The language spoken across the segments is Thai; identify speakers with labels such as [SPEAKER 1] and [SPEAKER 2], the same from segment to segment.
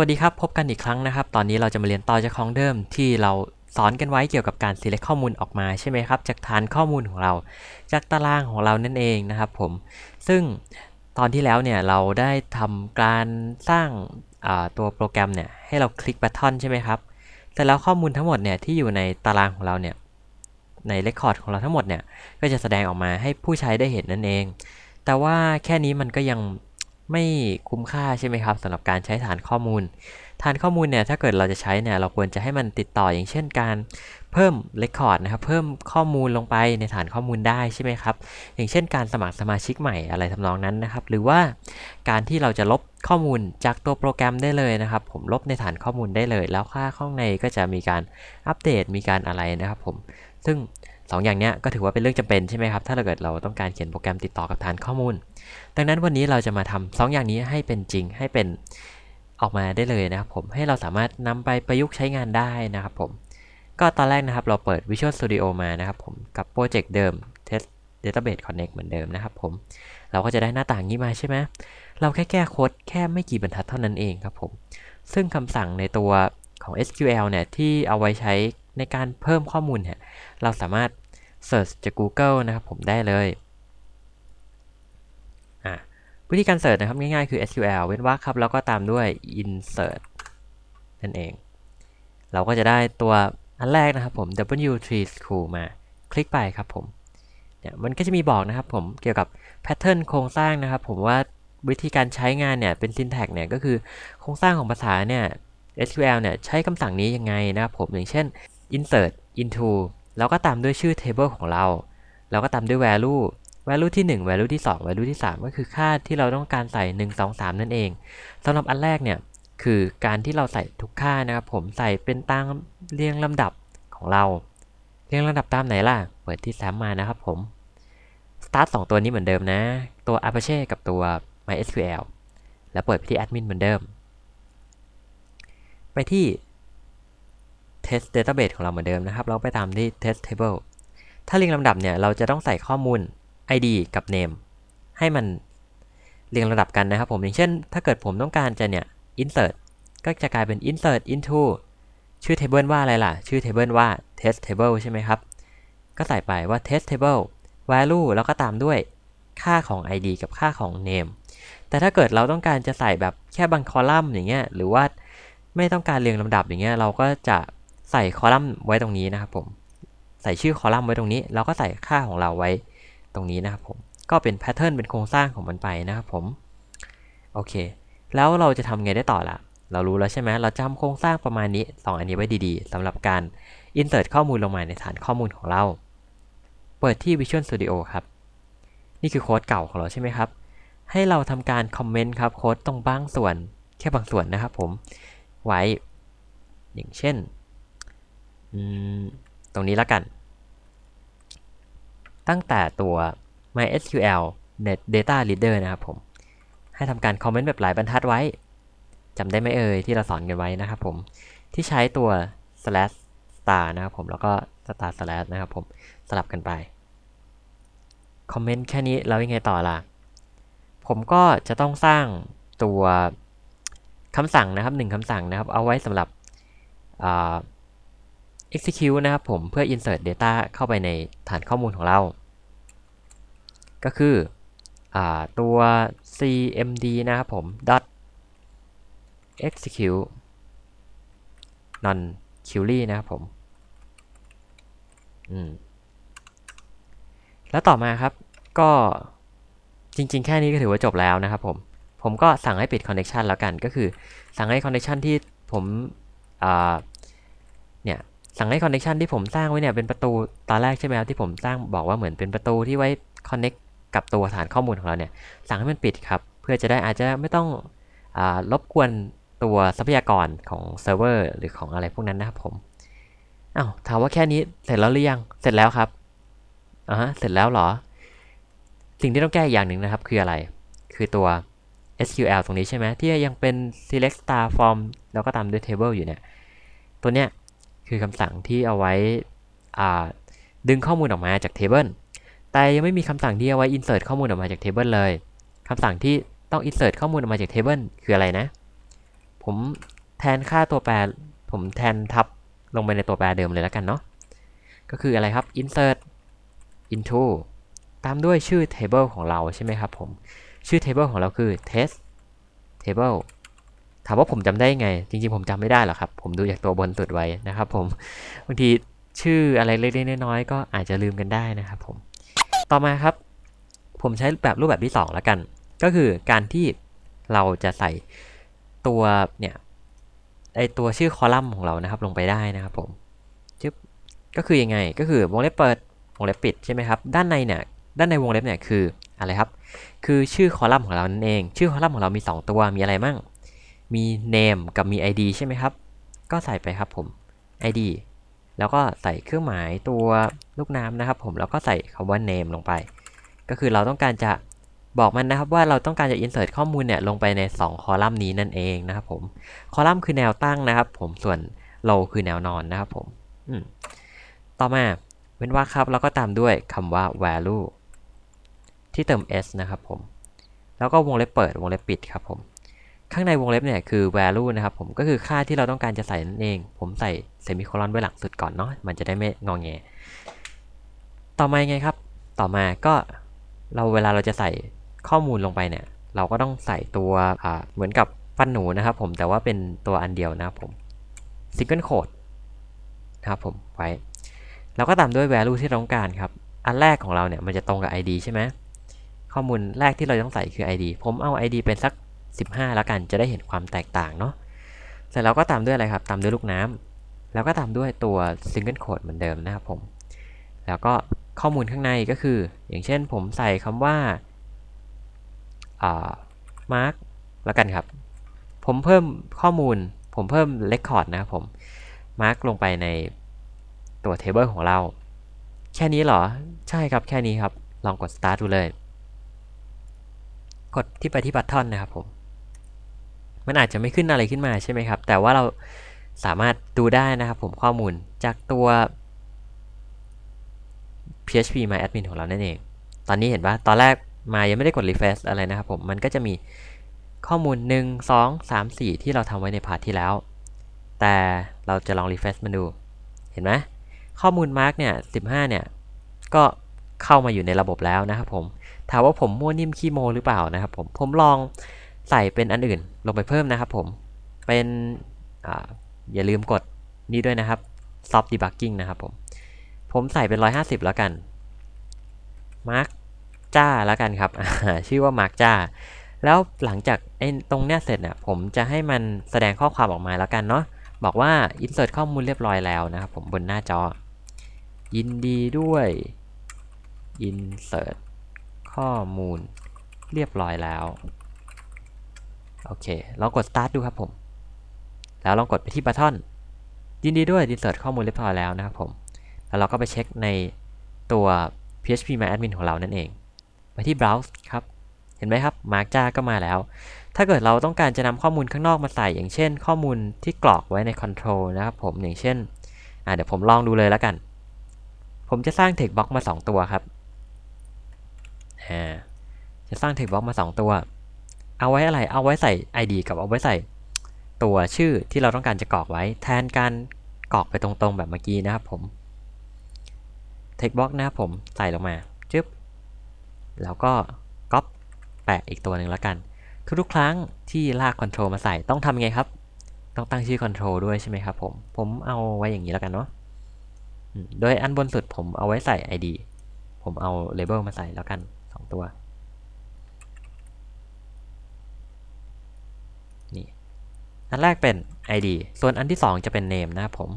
[SPEAKER 1] วัสดีครับ พบกันอีกครั้งนะครับ ตอนนี้เราจะมาเรียนต่อจากของเดิมที่เราสอนกันไว้เกี่ยวกับการ select ข้อมูลออกมาใช่ไหมครับ จากฐานข้อมูลของเรา จากตารางของเรานั่นเองนะครับผม ซึ่งตอนที่แล้วเนี่ยเราได้ทำการสร้างตัวโปรแกรมเนี่ยให้เราคลิกบัตทอนใช่ไหมครับ แต่แล้วข้อมูลทั้งหมดเนี่ยที่อยู่ในตารางของเราเนี่ยในเรคคอร์ดของเราทั้งหมดเนี่ยก็จะแสดงออกมาให้ผู้ใช้ได้เห็นนั่นเอง แต่ว่าแค่นี้มันก็ยัง ไม่คุ้มค่าใช่ไหมครับสำหรับการใช้ฐานข้อมูล ฐานข้อมูลเนี่ยถ้าเกิดเราจะใช้เนี่ยเราควรจะให้มันติดต่ออย่างเช่นการเพิ่มเรคคอร์ดนะครับเพิ่มข้อมูลลงไปในฐานข้อมูลได้ใช่ไหมครับอย่างเช่นการสมัครสมาชิกใหม่อะไรทำนองนั้นนะครับ หรือว่าการที่เราจะลบข้อมูลจากตัวโปรแกรมได้เลยนะครับ ผมลบในฐานข้อมูลได้เลย แล้วค่าข้างในก็จะมีการอัปเดตมีการอะไรนะครับผมซึ่ง 2ออย่างนี้ก็ถือว่าเป็นเรื่องจำเป็นใช่ไหมครับ ถ้าเราเกิดเราต้องการเขียนโปรแกรมติดต่อกับฐานข้อมูล ดังนั้นวันนี้เราจะมาทำ2อย่างนี้ให้เป็นจริงให้เป็นออกมาได้เลยนะครับผมให้เราสามารถนำไปประยุกต์ใช้งานได้นะครับผมก็ตอนแรกนะครับเราเปิด Visual Studio มานะครับผมกับโปรเจกต์เดิม Test Database Connect เหมือนเดิมนะครับผมเราก็จะได้หน้าต่างนี้มาใช่ไหมเราแค่แก้โค้ดแค่ไม่กี่บรรทัดเท่านั้นเองครับผมซึ่งคำสั่งในตัวของ SQL เนี่ยที่เอาไว้ใช้ในการเพิ่มข้อมูลเนี่ยเราสามารถ Search จาก Google นะครับผมได้เลยวิธีการเสิร์ชนะครับง่ายๆคือ SQL เว้นวรรคครับแล้วก็ตามด้วย insert นั่นเอง เราก็จะได้ตัวอันแรกนะครับผม W3 School มาคลิกไปครับผมเนี่ยมันก็จะมีบอกนะครับผมเกี่ยวกับแพทเทิร์นโครงสร้างนะครับผมว่าวิธีการใช้งานเนี่ยเป็น syntax เนี่ยก็คือโครงสร้างของภาษาเนี่ย SQL เนี่ยใช้คำสั่งนี้ยังไงนะครับผมอย่างเช่น insert into แล้วก็ตามด้วยชื่อ table ของเรา แล้วก็ตามด้วย value value ที่ 1 value ที่ 2 value ที่ 3 ก็คือค่าที่เราต้องการใส่ 1 2 3 นั่นเองสำหรับอันแรกเนี่ยคือการที่เราใส่ทุกค่านะครับผมใส่เป็นตามเรียงลำดับของเรา เรียงลำดับตามไหนล่ะ เปิดที่แซมมานะครับผม start 2 ตัวนี้เหมือนเดิมนะ ตัว Apache กับตัว MySQL แล้วเปิดไปที่ admin เหมือนเดิม ไปที่ test database ของเราเหมือนเดิมนะครับ เราไปตามที่ test table ถ้าเรียงลำดับเนี่ย เราจะต้องใส่ข้อมูล id กับ name ให้มันเรียงระดับกันนะครับผม อย่างเช่น ถ้าเกิดผมต้องการจะเนี่ย insert ก็จะกลายเป็น insert into ชื่อ table ว่าอะไรล่ะ ชื่อ table ว่า test table ใช่ไหมครับ ก็ใส่ไปว่า test table value แล้วก็ตามด้วยค่าของ id กับค่าของ name แต่ถ้าเกิดเราต้องการจะใส่แบบแค่บางคอลัมน์อย่างเงี้ย หรือว่าไม่ต้องการเรียงลำดับอย่างเงี้ย เราก็จะ ใส่คอลัมน์ไว้ตรงนี้นะครับผม ใส่ชื่อคอลัมน์ไว้ตรงนี้ เราก็ใส่ค่าของเราไว้ตรงนี้นะครับผม ก็เป็นแพทเทิร์นเป็นโครงสร้างของมันไปนะครับผม โอเค แล้วเราจะทำไงได้ต่อล่ะ เรารู้แล้วใช่ไหมเราจำโครงสร้างประมาณนี้ 2 อันนี้ไว้ดีๆสำหรับการ insert ข้อมูลลงมาในฐานข้อมูลของเรา เปิดที่ Visual Studio ครับ นี่คือโค้ดเก่าของเราใช่ไหมครับ ให้เราทำการคอมเมนต์ครับโค้ดตรงบางส่วน แค่บางส่วนนะครับผม ไว้ อย่างเช่น ตรงนี้แล้วกัน ตั้งแต่ตัว MySQL Net Data Reader นะครับผม ให้ทำการคอมเมนต์แบบหลายบรรทัดไว้จำได้ไหมเอ่ยที่เราสอนกันไว้นะครับผม ที่ใช้ตัว slash star นะครับผม แล้วก็ star slash นะครับผม สลับกันไป คอมเมนต์แค่นี้แล้วยังไงต่อล่ะ ผมก็จะต้องสร้างตัวคำสั่งนะครับหนึ่งคำสั่งนะครับ เอาไว้สำหรับ execute นะครับผมเพื่อ insert data เข้าไปในฐานข้อมูลของเรา ก็คืออตัว cmd นะครับผม dot execute non query นะครับผมอืมแล้วต่อมาครับก็จริง ๆ แค่นี้ก็ถือว่าจบแล้วนะครับผม ผมก็สั่งให้ปิด connection แล้วกันก็คือสั่งให้ connection ที่ผมเนี่ย สั่งให้ connection ที่ผมสร้างไว้เนี่ยเป็นประตูตอนแรกใช่ไหมครับที่ผมสร้างบอกว่าเหมือนเป็นประตูที่ไว้ connect กับตัวฐานข้อมูลของเราเนี่ย สั่งให้มันปิดครับ เพื่อจะได้อาจจะไม่ต้องอรบกวนตัวทรัพยากรของเซิร์ฟเวอร์หรือของอะไรพวกนั้นนะครับผมอา้าวถามว่าแค่นี้เสร็จแล้วหรือยัง เสร็จแล้วครับอ่าเสร็จแล้วเหรอ สิ่งที่ต้องแก้อีกอย่างหนึ่งนะครับ คืออะไร คือตัว SQL ตรงนี้ใช่ไหมที่ยังเป็น select star form แล้วก็ตามด้วย table อยู่เนี่ย ตัวเนี้ย คือคำสั่งที่เอาไว้ดึงข้อมูลออกมาจาก table แต่ยังไม่มีคำสั่งที่เอาไว้ insert ข้อมูลออกมาจาก table เลยคำสั่งที่ต้อง insert ข้อมูลออกมาจาก table คืออะไรนะ ผมแทนค่าตัวแปร ผมแทนทับลงไปในตัวแปรเดิมเลยแล้วกันเนาะ ก็คืออะไรครับ insert into ตามด้วยชื่อ table ของเราใช่ไหมครับผม ชื่อ table ของเราคือ test table ถามว่าผมจำได้ไง จริง ๆ ผมจำไม่ได้หรอกครับ ผมดูจากตัวบนสุดไว้นะครับผมบางทีชื่ออะไรเล็กๆน้อยๆก็อาจจะลืมกันได้นะครับผมต่อมาครับ ผมใช้แบบรูปแบบที่2แล้วกัน ก็คือการที่เราจะใส่ตัวเนี่ยไอตัวชื่อคอลัมน์ของเรานะครับ ลงไปได้นะครับผมจึ๊บก็คือยังไงก็คือวงเล็บเปิดวงเล็บปิดใช่ไหมครับด้านในเนี่ยด้านในวงเล็บเนี่ยคืออะไรครับ คือชื่อคอลัมน์ของเรานั่นเอง ชื่อคอลัมน์ของเรามี 2 ตัวมีอะไรมั่ง มี name กับมี id ใช่ไหมครับ ก็ใส่ไปครับผม id แล้วก็ใส่เครื่องหมายตัวลูกน้ำนะครับ ผมแล้วก็ใส่คำว่า name ลงไป ก็คือเราต้องการจะบอกมันนะครับว่าเราต้องการจะ insert ข้อมูลเนี่ยลงไปใน 2 คอลัมน์นี้นั่นเองนะครับผม คอลัมน์คือแนวตั้งนะครับ ผมส่วน row คือแนวนอนนะครับผมมต่อมาเว้นวรรคครับแล้วก็ตามด้วยคำว่า value ที่เติม s นะครับผม แล้วก็วงเล็บเปิดวงเล็บปิดครับผม ข้างในวงเล็บเนี่ยคือ value นะครับผมก็คือค่าที่เราต้องการจะใส่นั่นเอง ผมใส่เซมิโคลอนไว้หลังสุดก่อนเนาะมันจะได้ไม่งองแง ต่อมาไงครับ ต่อมาก็เราเวลาเราจะใส่ข้อมูลลงไปเนี่ย เราก็ต้องใส่ตัวเหมือนกับฟันหนูนะครับผมแต่ว่าเป็นตัวอันเดียวนะครับผม single code นะครับผมไว้แล้วก็ตามด้วย value ที่ต้องการครับ อันแรกของเราเนี่ยมันจะตรงกับ id ใช่ไหมข้อมูลแรกที่เราต้องใส่คือ id ผมเอา id เป็นสัก 15 แล้วกันจะได้เห็นความแตกต่างเนาะเสร็จแล้วก็ตามด้วยอะไรครับ ตามด้วยลูกน้ำแล้วก็ตามด้วยตัว single code เหมือนเดิมนะครับผม แล้วก็ข้อมูลข้างในก็คือ อย่างเช่นผมใส่คำว่า mark แล้วกันครับ ผมเพิ่มข้อมูล ผมเพิ่ม record นะครับผม mark ลงไปในตัว table ของเรา แค่นี้เหรอ ใช่ครับแค่นี้ครับ ลองกด start ดูเลย กดที่ไปที่บัตทอนนะครับผม มันอาจจะไม่ขึ้นอะไรขึ้นมาใช่ไหมครับ แต่ว่าเราสามารถดูได้นะครับผมข้อมูลจากตัว PHP My Admin ของเรานั่นเอง ตอนนี้เห็นว่าตอนแรกมายังไม่ได้กด refresh อะไรนะครับผม มันก็จะมีข้อมูล 1 2 3 4 ที่เราทำไว้ในพาร์ทที่แล้ว แต่เราจะลอง refresh มันดู เห็นไหมข้อมูล mark เนี่ย 15 เนี่ย ก็เข้ามาอยู่ในระบบแล้วนะครับผม ถามว่าผมมั่วนิ่มขี้โมหรือเปล่านะครับผม ผมลอง ใส่เป็นอันอื่นลงไปเพิ่มนะครับผม เป็นออย่าลืมกดนี่ด้วยนะครับ soft debugging นะครับผม ผมใส่เป็น 150 แล้วกัน mark จ้าแล้วกันครับ ชื่อว่า mark จ้า แล้วหลังจากไอ้ตรงเนี้ยเสร็จเนี่ยผมจะให้มันแสดงข้อความออกมาแล้วกันเนาะ บอกว่า insert ข้อมูลเรียบร้อยแล้วนะครับผมบนหน้าจอ ยินดีด้วย insert ข้อมูลเรียบร้อยแล้ว โอเค ลองกด start ดูครับผม แล้วลองกดไปที่บัตทอนยินดีด้วย insert ข้อมูลเรียบร้อยแล้วนะครับผม แล้วเราก็ไปเช็คในตัว PHP My Admin ของเรานั่นเอง ไปที่ browse ครับ เห็นไหมครับ mark จ้าก็มาแล้ว ถ้าเกิดเราต้องการจะนำข้อมูลข้างนอกมาใส่ อย่างเช่น ข้อมูลที่กรอกไว้ใน control นะครับผม อย่างเช่น เดี๋ยวผมลองดูเลยแล้วกัน ผมจะสร้าง text box มา 2 ตัวครับ จะสร้าง text box มา 2 ตัว เอาไว้อะไร เอาไว้ใส่ id กับเอาไว้ใส่ ตัวชื่อที่เราต้องการจะกรอกไว้ แทนการกรอกไปตรงๆแบบเมื่อกี้นะครับผม text box นะครับผมใส่ลงมาจึ๊บแล้วก็ก๊อปแปะอีกตัวหนึ่งแล้วกัน ทุกๆครั้งที่ลาก control มาใส่ต้องทำไงครับ ต้องตั้งชื่อ control ด้วยใช่ไหมครับผม ผมเอาไว้อย่างนี้แล้วกันเนาะโดยอันบนสุดผมเอาไว้ใส่ id ผมเอา label มาใส่แล้วกัน 2 ตัว นี่อันแรกเป็น id ส่วนอันที่ 2 จะเป็น name นะครับผม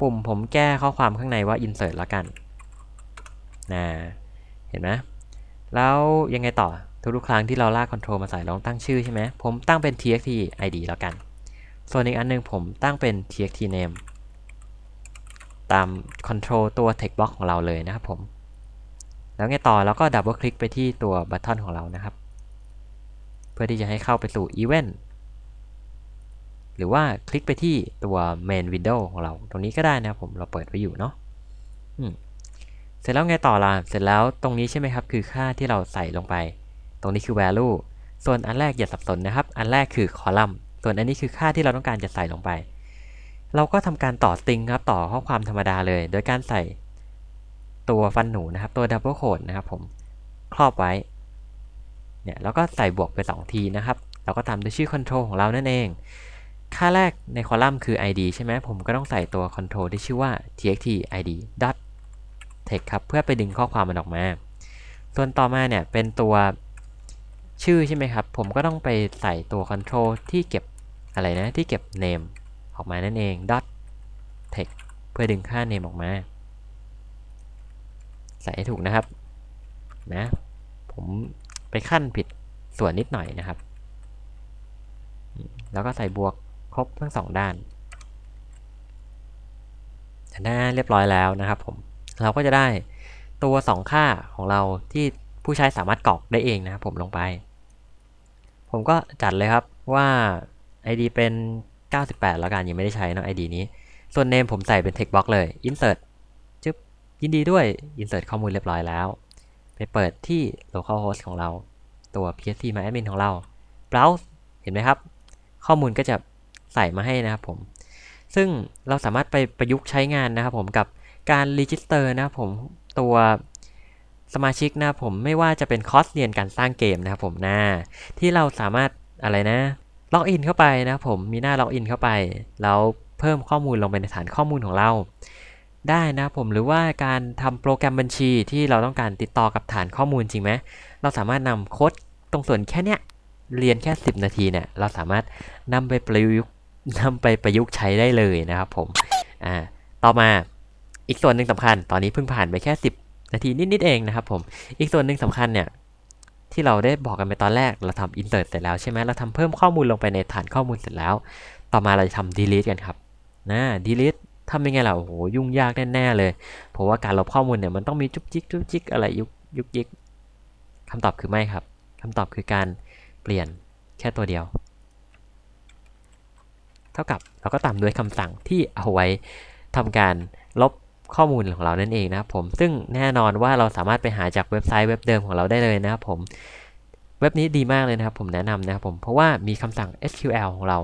[SPEAKER 1] ปุ่มผมแก้ข้อความข้างในว่า insert ล้วกันนะเห็นไหมแล้วยังไงต่อทุกๆครั้งที่เราลาก control มาใส่เราต้องตั้งชื่อใช่ไหมผมตั้งเป็น txt id แล้วกัน ส่วนอีกอันนึงผมตั้งเป็น txt name ตาม control ตัว text box ของเราเลยนะครับผม แล้วไงต่อแล้วก็ดับเบิลคลิกไปที่ตัวบัตทอนของเรานะครับ เพื่อที่จะให้เข้าไปสู่ event หรือว่าคลิกไปที่ตัว main window ของเราตรงนี้ก็ได้นะครับผมเราเปิดไว้อยู่เนาะเสร็จแล้วไงต่อล่ะเสร็จแล้วตรงนี้ใช่ไหมครับ คือค่าที่เราใส่ลงไป ตรงนี้คือ value ส่วนอันแรกอย่าสับสนนะครับ อันแรกคือคอลัมน์ ส่วนอันนี้คือค่าที่เราต้องการจะใส่ลงไป เราก็ทำการต่อสตริงครับ ต่อข้อความธรรมดาเลย โดยการใส่ตัวฟันหนูนะครับ ตัวดับเบิลโคดนะครับผม ครอบไว้ เนี่ยแล้วก็ใส่บวกไป 2 ทีนะครับแล้วก็ตามด้วยชื่อ control ของเรานั่นเอง ค่าแรกในคอลัมน์คือ id ใช่ไหมผมก็ต้องใส่ตัว control ที่ชื่อว่า txt id dot text ครับ เพื่อไปดึงข้อความมันออกมา ส่วนต่อมาเนี่ยเป็นตัวชื่อใช่ไหมครับ ผมก็ต้องไปใส่ตัว control ที่เก็บอะไรนะ ที่เก็บ name ออกมานั่นเอง dot text เพื่อดึงค่า name ออกมา ใส่ให้ถูกนะครับ นะ ผม ไปขั้นผิดส่วนนิดหน่อยนะครับ แล้วก็ใส่บวกครบทั้งสองด้านหน้าเรียบร้อยแล้วนะครับผม เราก็จะได้ตัว 2 ค่าของเราที่ผู้ใช้สามารถกรอกได้เองนะครับผมลงไป ผมก็จัดเลยครับว่า ID เป็น 98 แล้วกันยังไม่ได้ใช้นะ ID นี้ ส่วน name ผมใส่เป็น text box เลย insert จึ๊บยินดีด้วย insert ข้อมูลเรียบร้อยแล้ว ไปเปิดที่ localhost ของเรา ตัว phpMyAdmin ของเรา browse เห็นไหมครับ ข้อมูลก็จะใส่มาให้นะครับผม ซึ่งเราสามารถไปประยุกต์ใช้งานนะครับผมกับการ register นะครับผมตัวสมาชิกนะครับผมไม่ว่าจะเป็นคอร์สเรียนการสร้างเกมนะครับผมน้าที่เราสามารถอะไรนะล็อกอินเข้าไปนะครับผมมีหน้าล็อกอินเข้าไปแล้วเพิ่มข้อมูลลงไปในฐานข้อมูลของเรา ได้นะผมหรือว่าการทำโปรแกรมบัญชีที่เราต้องการติดต่อกับฐานข้อมูลจริงไหมเราสามารถนำโค้ดตรงส่วนแค่เนี้ยเรียนแค่ 10 นาทีเนี่ยเราสามารถนำไปประยุกต์นำไปประยุกต์ใช้ได้เลยนะครับผมอ่าต่อมาอีกส่วนหนึ่งสำคัญ ตอนนี้เพิ่งผ่านไปแค่ 10 นาทีนิดๆเองนะครับผมอีกส่วนหนึ่งสำคัญเนี่ยที่เราได้บอกกันไปตอนแรกเราทำ insert เสร็จแล้วใช่ไหมเราทำเพิ่มข้อมูลลงไปในฐานข้อมูลเสร็จแล้ว ต่อมาเราจะทำ delete กันครับนะ delete ทำยังไงล่ะโอ้โหยุ่งยากแน่ๆเลยเพราะว่าการลบข้อมูลเนี่ยมันต้องมีจุกจิกจุกจิกอะไรยุกยุกยิกคำตอบคือไม่ครับคำตอบคือการเปลี่ยนแค่ตัวเดียว เท่ากับเราก็ตามด้วยคำสั่งที่เอาไว้ทำการลบข้อมูลของเรานั่นเองนะครับผมซึ่งแน่นอนว่าเราสามารถไปหาจากเว็บไซต์เว็บเดิมของเราได้เลยนะครับผมเว็บนี้ดีมากเลยนะครับผมแนะนำนะครับผมเพราะว่ามีคำสั่ง SQL ของเรา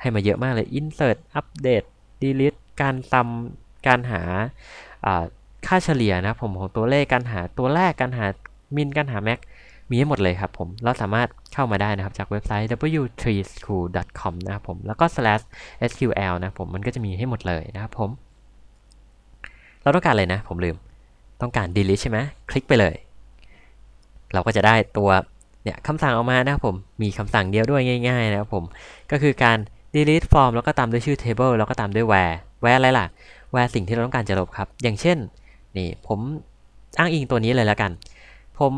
[SPEAKER 1] ให้มาเยอะมากเลย insert update delete การตำการหาค่าเฉลี่ยนะครับผมของตัวเลขการหาตัวแรกการหามินการหาแม็กมีให้หมดเลยครับผม เราสามารถเข้ามาได้นะครับจากเว็บไซต์ w3school.com นะครับผม แล้วก็ slash sql นะผม มันก็จะมีให้หมดเลยนะครับผม เราต้องการอะไรนะ ผมลืม ต้องการ delete ใช่ไหมคลิกไปเลย เราก็จะได้ตัวเนี่ยคำสั่งออกมานะครับผม มีคำสั่งเดียวด้วยง่าย ๆ นะครับผม ก็คือการ delete form แล้วก็ตามด้วยชื่อ table แล้วก็ตามด้วย where where อะไรล่ะ where สิ่งที่เราต้องการจะลบครับ อย่างเช่น นี่ผมอ้างอิงตัวนี้เลยแล้วกัน ผม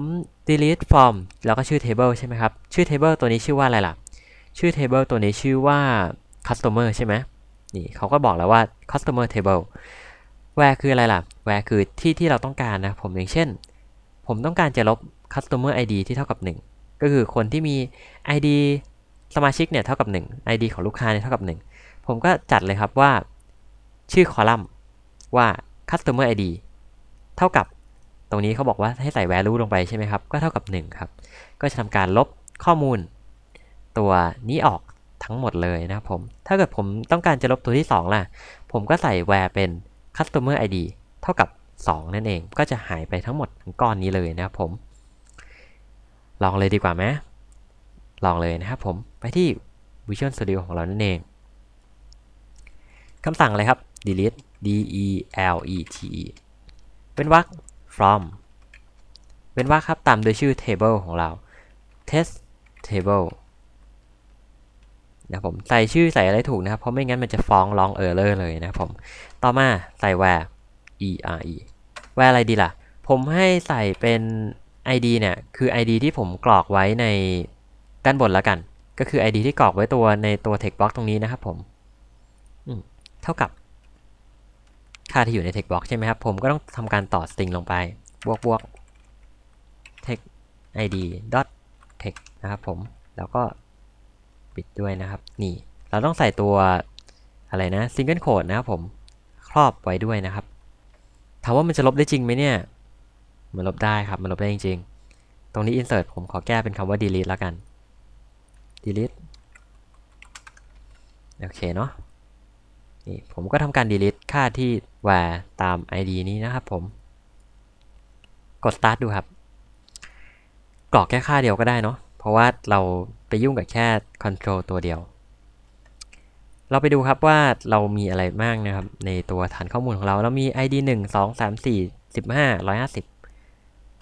[SPEAKER 1] delete form แล้วก็ชื่อ table ใช่ไหมครับ ชื่อ table ตัวนี้ชื่อว่าอะไรล่ะ ชื่อ table ตัวนี้ชื่อว่า customer ใช่ไหมนี่เขาก็บอกแล้วว่า customer table where คืออะไรล่ะ where คือที่ที่เราต้องการนะ ผมอย่างเช่น ผมต้องการจะลบ customer ID ที่เท่ากับ 1 ก็คือคนที่มี ID สมาชิกเนี่ยเท่ากับ 1 ID ของลูกค้าเนี่ยเท่ากับ 1 ผมก็จัดเลยครับว่า ชื่อคอลัมน์ว่า customer ID เท่ากับตรงนี้เขาบอกว่าให้ใส่ value ลงไปใช่ไหมครับ ก็เท่ากับ 1 ครับ ก็จะทำการลบข้อมูล ตัวนี้ออกทั้งหมดเลยนะครับผม ถ้าเกิดผมต้องการจะลบตัวที่ 2 ล่ะ ผมก็ใส่ where เป็น customer ID เท่ากับ 2 นั่นเอง ก็จะหายไปทั้งหมดทั้งก้อนนี้เลยนะครับผม ลองเลยดีกว่าไหม ลองเลยนะครับผมไปที่ Visual Studio ของเรานั่นเองคำสั่งอะไรครับ delete d e l e t e เป็นวรรค from เป็นวรรคครับตามโดยชื่อ table ของเรา test table นะผมใส่ชื่อใส่อะไรถูกนะครับ เพราะไม่งั้นมันจะฟ้องร้องเออร์เลอร์เลยนะครับผม ต่อมาใส่ where e r e where อะไรดีล่ะ ผมให้ใส่เป็น id เนี่ย คือ id ที่ผมกรอกไว้ใน ด้านบนแล้วกัน ก็คือ id ที่กรอกไว้ตัวในตัว text box ตรงนี้นะครับผมเท่ากับ ค่าที่อยู่ใน text box ใช่ไหมครับ ผมก็ต้องทำการต่อ string ลงไป บวกบวก text id dot text นะครับผม แล้วก็ปิดด้วยนะครับ นี่ เราต้องใส่ตัวอะไรนะ single quote นะครับผม ครอบไว้ด้วยนะครับ ถามว่ามันจะลบได้จริงไหมเนี่ย มันลบได้ครับ มันลบได้จริง ๆ ตรงนี้ insert ผมขอแก้เป็นคำว่า delete แล้วกัน delete โอเคเนาะนี่ผมก็ทำการ delete ค่าที่ var ตาม id นี้นะครับผม กด start ดูครับ กรอกแค่ค่าเดียวก็ได้เนาะเพราะว่าเราไปยุ่งกับแค่ control ตัวเดียว เราไปดูครับว่าเรามีอะไรบ้างนะครับ ในตัวฐานข้อมูลของเรา เรามี id 1 2 3 4 15 150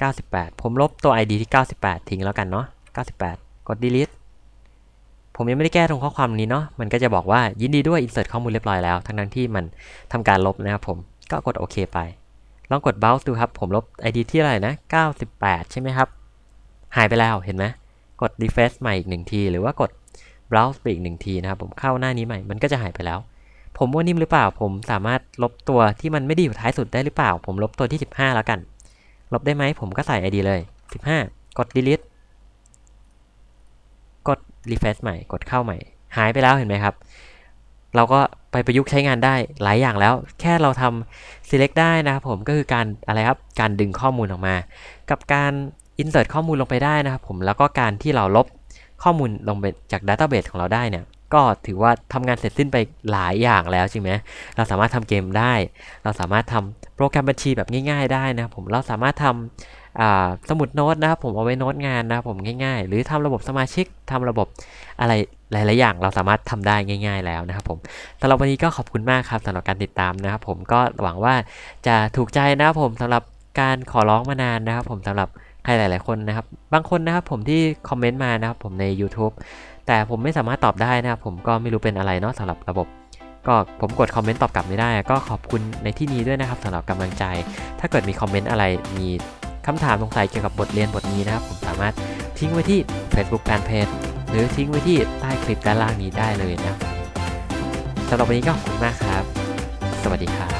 [SPEAKER 1] 98 ผมลบตัว id ที่ 98 ทิ้งแล้วกันเนาะ98 กด delete ผมยังไม่ได้แก้ตรงข้อความนี้เนาะมันก็จะบอกว่ายินดีด้วย insert ข้อมูลเรียบร้อยแล้ว ทั้งนั้นที่มันทำการลบนะครับผมก็กดโอเคไป ลองกด browse ดูครับ ผมลบ id ที่อะไรนะ 98 ใช่ไหมครับ หายไปแล้วเห็นไหมกด refresh ใหม่อีกหนึ่งที หรือว่ากด browse ไปอีกหนึ่งทีนะครับผมเข้าหน้านี้ใหม่มันก็จะหายไปแล้ว ผมว่านิ่มหรือเปล่า ผมสามารถลบตัวที่มันไม่ได้อยู่ท้ายสุดได้หรือเปล่า ผมลบตัวที่ 15 แล้วกัน ลบได้ไหมผมก็ใส่ id เลย 15 กด delete รีเฟรชใหม่กดเข้าใหม่ หายไปแล้วเห็นไหมครับ เราก็ไปประยุกต์ใช้งานได้หลายอย่างแล้ว แค่เราทำ select ได้นะครับผมก็คือการอะไรครับการดึงข้อมูลออกมา กับการ insert ข้อมูลลงไปได้นะครับผมแล้วก็การที่เราลบข้อมูลลงไปจาก database ของเราได้เนี่ย ก็ถือว่าทำงานเสร็จสิ้นไปหลายอย่างแล้วจริงไหมเราสามารถทำเกมได้ เราสามารถทำโปรแกรมบัญชีแบบง่าย ๆ ได้นะครับผมเราสามารถทำสมุดโน้ตนะครับผมเอาไว้โน้ตงานนะครับผมง่าย ๆ หรือทำระบบสมาชิกทำระบบอะไรหลาย ๆ อย่างเราสามารถทำได้ง่าย ๆ แล้วนะครับผมสำหรับวันนี้ก็ขอบคุณมากครับสำหรับการติดตามนะครับผมก็หวังว่าจะถูกใจนะครับผมสำหรับการขอร้องมานานนะครับผมสำหรับใครหลาย ๆ คนนะครับ บางคนนะครับผมที่คอมเมนต์มานะครับผมใน YouTube แต่ผมไม่สามารถตอบได้นะครับผมก็ไม่รู้เป็นอะไรเนาะสำหรับระบบ ก็ผมกดคอมเมนต์ตอบกลับไม่ได้ ก็ขอบคุณในที่นี้ด้วยนะครับสำหรับกำลังใจ ถ้าเกิดมีคอมเมนต์อะไรมีคำถามสงสัยเกี่ยวกับบทเรียนบทนี้นะครับผมสามารถทิ้งไว้ที่ Facebook Fanpage หรือทิ้งไว้ที่ใต้คลิปด้านล่างนี้ได้เลยนะสำหรับวันนี้ก็ขอบคุณมากครับ สวัสดีครับ